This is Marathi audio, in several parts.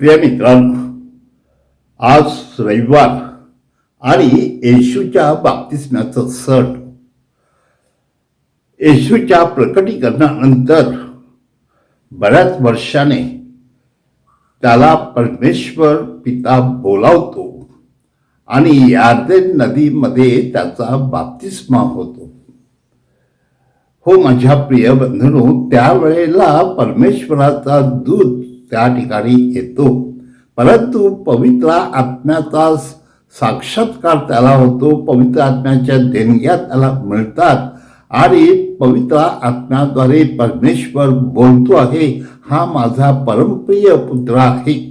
प्रिय मित्रांनो आज रविवार आणि येशूच्या बाप्तिस्म्याचं सण. येशूच्या प्रकटीकरणानंतर बऱ्याच वर्षाने त्याला परमेश्वर पिता बोलावतो आणि यार्देन नदीमध्ये त्याचा बाप्तिस्मा होतो. हो माझ्या प्रिय बंधनो त्यावेळेला परमेश्वराचा दूध त्या ठिकाणी येतो. परंतु पवित्र आत्म्याचा साक्षात्कार त्याला होतो. पवित्र आत्म्याच्या देणग्या त्याला मिळतात. आणि पवित्र आत्म्याद्वारे परमेश्वर बोलतो आहे हा माझा परमप्रिय पुत्र आहे.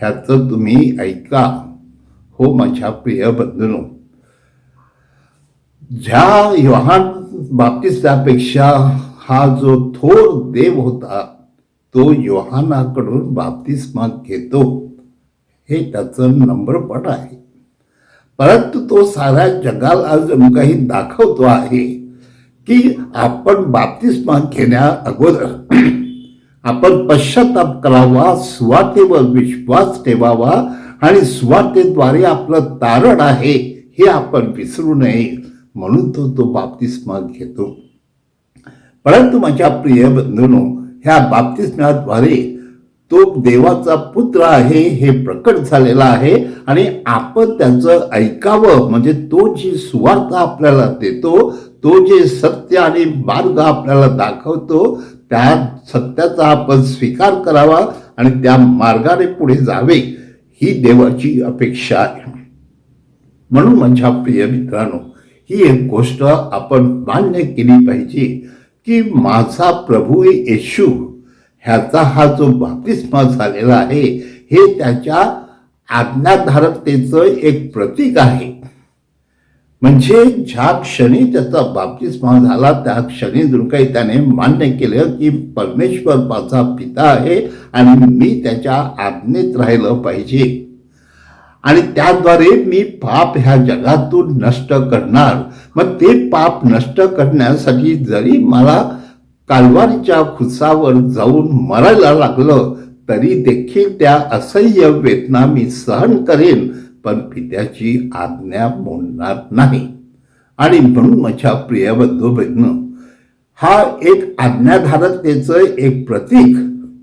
ह्याचं तुम्ही ऐका. हो माझ्या प्रिय बंधनो ज्या योहान त्यापेक्षा हा जो थोर देव होता तो योहानाकडून बाप्तिस्मा घेतो. हे त्याचं नंबरपण आहे. परंतु तो साऱ्या जगाला जणू काही दाखवतो आहे की आपण बाप्तिस्मा घेण्या अगोदर आपण पश्चाताप करावा सुवातेवर विश्वास ठेवावा आणि सुवातेद्वारे आपलं तारण आहे हे आपण विसरू नये म्हणून तो तो बाप्तिस्मा घेतो. परंतु माझ्या प्रिय बंधूनो ह्या बाप्तिस्म्याद्वारे तो देवाचा पुत्र आहे हे प्रकट झालेला आहे आणि आपण त्याचं ऐकावं. म्हणजे तो जी सुवार्थ आपल्याला देतो तो जे सत्य आणि मार्ग आपल्याला दाखवतो त्या सत्याचा आपण स्वीकार करावा आणि त्या मार्गाने पुढे जावे ही देवाची अपेक्षा आहे. म्हणून माझ्या प्रिय मित्रांनो ही एक गोष्ट आपण मान्य केली पाहिजे. की माझा प्रभू येशू ह्याचा हा जो बाप्तिस्मा झालेला आहे हे त्याच्या आज्ञाधारकतेचं एक प्रतीक आहे. म्हणजे ज्या क्षणी त्याचा बाप्तिस्मा झाला त्या क्षणी जर काही त्याने मान्य केलं की परमेश्वर माझा पिता आहे आणि मी त्याच्या आज्ञेत राहिलं पाहिजे. आणि त्याद्वारे मी पाप ह्या जगातून नष्ट करणार. मग ते पाप नष्ट करण्यासाठी जरी मला कालवारीच्या खुसावर जाऊन मरायला लागलं तरी देखील त्या असह्य वेदना मी सहन करेन पण पित्याची आज्ञा मोडणार नाही. आणि म्हणून माझ्या प्रिय बंधू बहिण हा एक आज्ञाधारकतेचं एक प्रतीक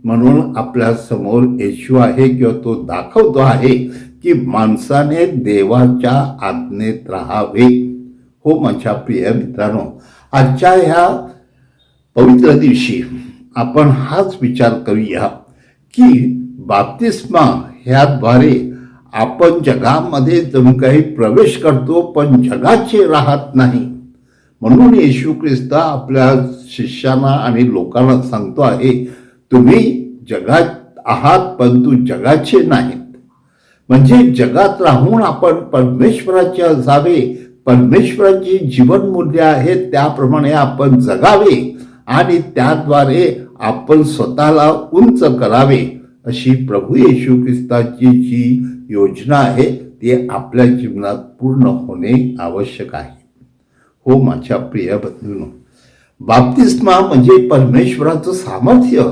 म्हणून आपल्यासमोर येशू आहे किंवा तो दाखवतो आहे की माणसाने देवाच्या आज्ञेत राहावे. हो माझ्या प्रिय मित्रांनो आजच्या ह्या पवित्र दिवशी आपण हाच विचार करूया की बाप्तिस्मा ह्याद्वारे आपण जगामध्ये जणू काही प्रवेश करतो पण जगाचे राहत नाही. म्हणून येशू ख्रिस्त आपल्या शिष्यांना आणि लोकांना सांगतो आहे तुम्ही जगात आहात परंतु जगाचे नाही म्हणजे जगात राहून आपण परमेश्वराचे असावे परमेश्वराची जीवनमूल्य आहेत त्याप्रमाणे आपण जगावे आणि त्याद्वारे आपण स्वतःला उंच करावे. अशी प्रभू येशू ख्रिस्ताची जी योजना आहे ती आपल्या जीवनात पूर्ण होणे आवश्यक आहे. हो माझ्या प्रिय बंधूंनो बाप्तिस्मा म्हणजे परमेश्वराचं सामर्थ्य.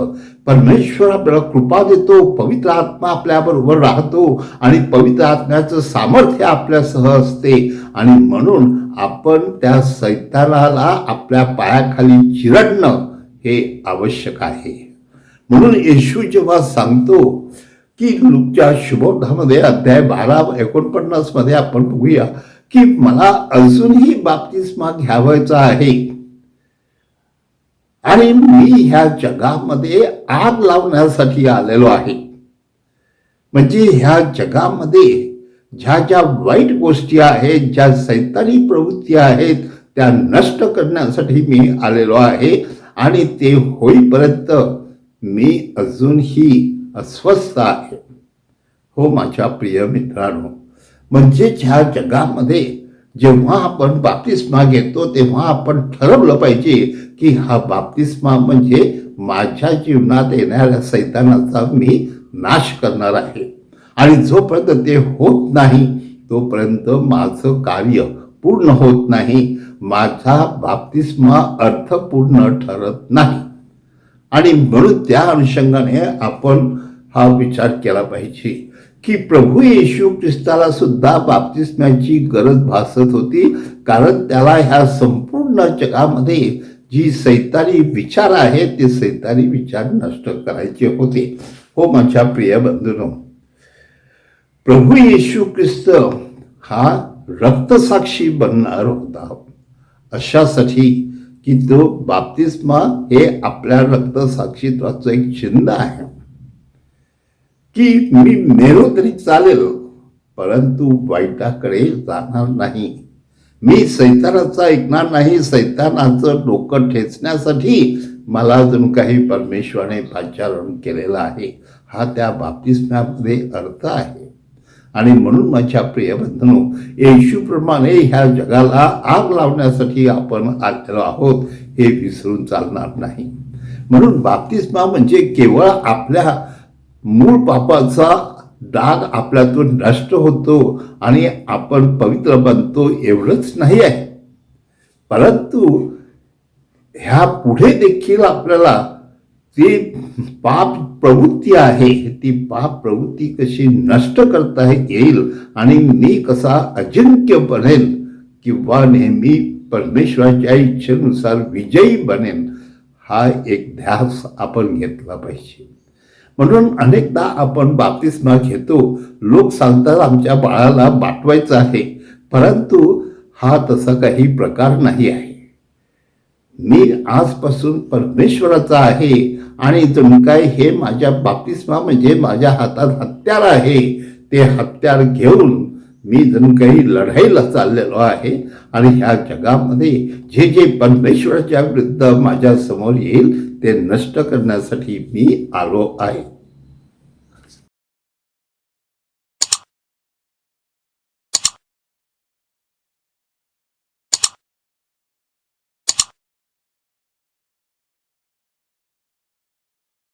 परमेश्वर आपल्याला कृपा देतो पवित्र आत्मा आपल्याबरोबर राहतो आणि पवित्र आत्म्याचं सामर्थ्य आपल्यासह असते. आणि म्हणून आपण त्या सैतानाला आपल्या पायाखाली चिरडणं हे आवश्यक आहे. म्हणून येशू जेव्हा सांगतो की लुकच्या शुभोधामध्ये अध्याय बारा एकोणपन्नासमध्ये आपण बघूया की मला अजूनही बाप्तिस्मा घ्यावायचा आहे. आणि मी ह्या जगामध्ये आग लावण्यासाठी आलेलो आहे. म्हणजे ह्या जगामध्ये ज्या ज्या वाईट गोष्टी आहेत ज्या सैतानी प्रवृत्ती आहेत त्या नष्ट करण्यासाठी मी आलेलो आहे. आणि ते होईपर्यंत मी अजूनही अस्वस्थ आहे. हो माझ्या प्रिय मित्रांनो म्हणजे ह्या जगामध्ये जेव्हा आपण बाप्तिस्मा घेतो तेव्हा आपण ठरवलं पाहिजे की हा बाप्तिस्मा म्हणजे माझ्या जीवनात येणाऱ्या सैतानाचा मी नाश करणार आहे. आणि जोपर्यंत ते होत नाही तोपर्यंत माझं कार्य पूर्ण होत नाही. माझा बाप्तिस्मा अर्थपूर्ण ठरत नाही. आणि म्हणून त्या अनुषंगाने आपण हा विचार केला पाहिजे की प्रभू येशू ख्रिस्ताला सुद्धा बाप्तिस्म्याची गरज भासत होती. कारण त्याला ह्या संपूर्ण जगामध्ये जी सैतानी विचार आहे ते सैतानी विचार नष्ट करायचे होते. हो माझ्या प्रिय बंधूनो प्रभू येशू ख्रिस्त हा रक्तसाक्षी बनणार होता. अशासाठी की तो बाप्तिस्मा हे आपल्या रक्तसाक्षीत्वाचं एक चिन्ह आहे. की मी मेलो तरी चालेल परंतु वाईटाकडे जाणार नाही. मी सैतानाचा ऐकणार नाही सैतानाचं डोकं ठेचण्यासाठी मला अजून काही परमेश्वराने पाचारण केलेलं आहे. हा त्या बाप्तिस्म्यामध्ये अर्थ आहे. आणि म्हणून माझ्या प्रियबंधनो येशूप्रमाणे ह्या जगाला आग लावण्यासाठी आपण आलेलो आहोत हे विसरून चालणार नाही. म्हणून बाप्तिस्मा म्हणजे केवळ आपल्या मूळ पापाचा डाग आपल्यातून नष्ट होतो आणि आपण पवित्र बनतो एवढंच नाही आहे. परंतु ह्या पुढे देखील आपल्याला जी पाप प्रवृत्ती आहे ती पाप प्रवृत्ती कशी नष्ट करता येईल आणि मी कसा अजिंक्य बनेल किंवा नेहमी परमेश्वराच्या इच्छेनुसार विजयी बनेन हा एक ध्यास आपण घेतला पाहिजे. म्हणून अनेकदा आपण बाप्तिस्मा घेतो. लोक सांगतात आमच्या बाळाला बाटवायचं आहे परंतु हा तसा काही प्रकार नाही आहे. मी आजपासून परमेश्वराचा आहे आणि तुम्ही काय हे माझ्या बाप्तिस्मा म्हणजे माझ्या हातात हत्यार आहे ते हत्यार घेऊन मी जणू काही लढाईला चाललेलो आहे आणि ह्या जगामध्ये जे जे परमेश्वराच्या विरुद्ध माझ्यासमोर येईल ते नष्ट करण्यासाठी मी आलो आहे.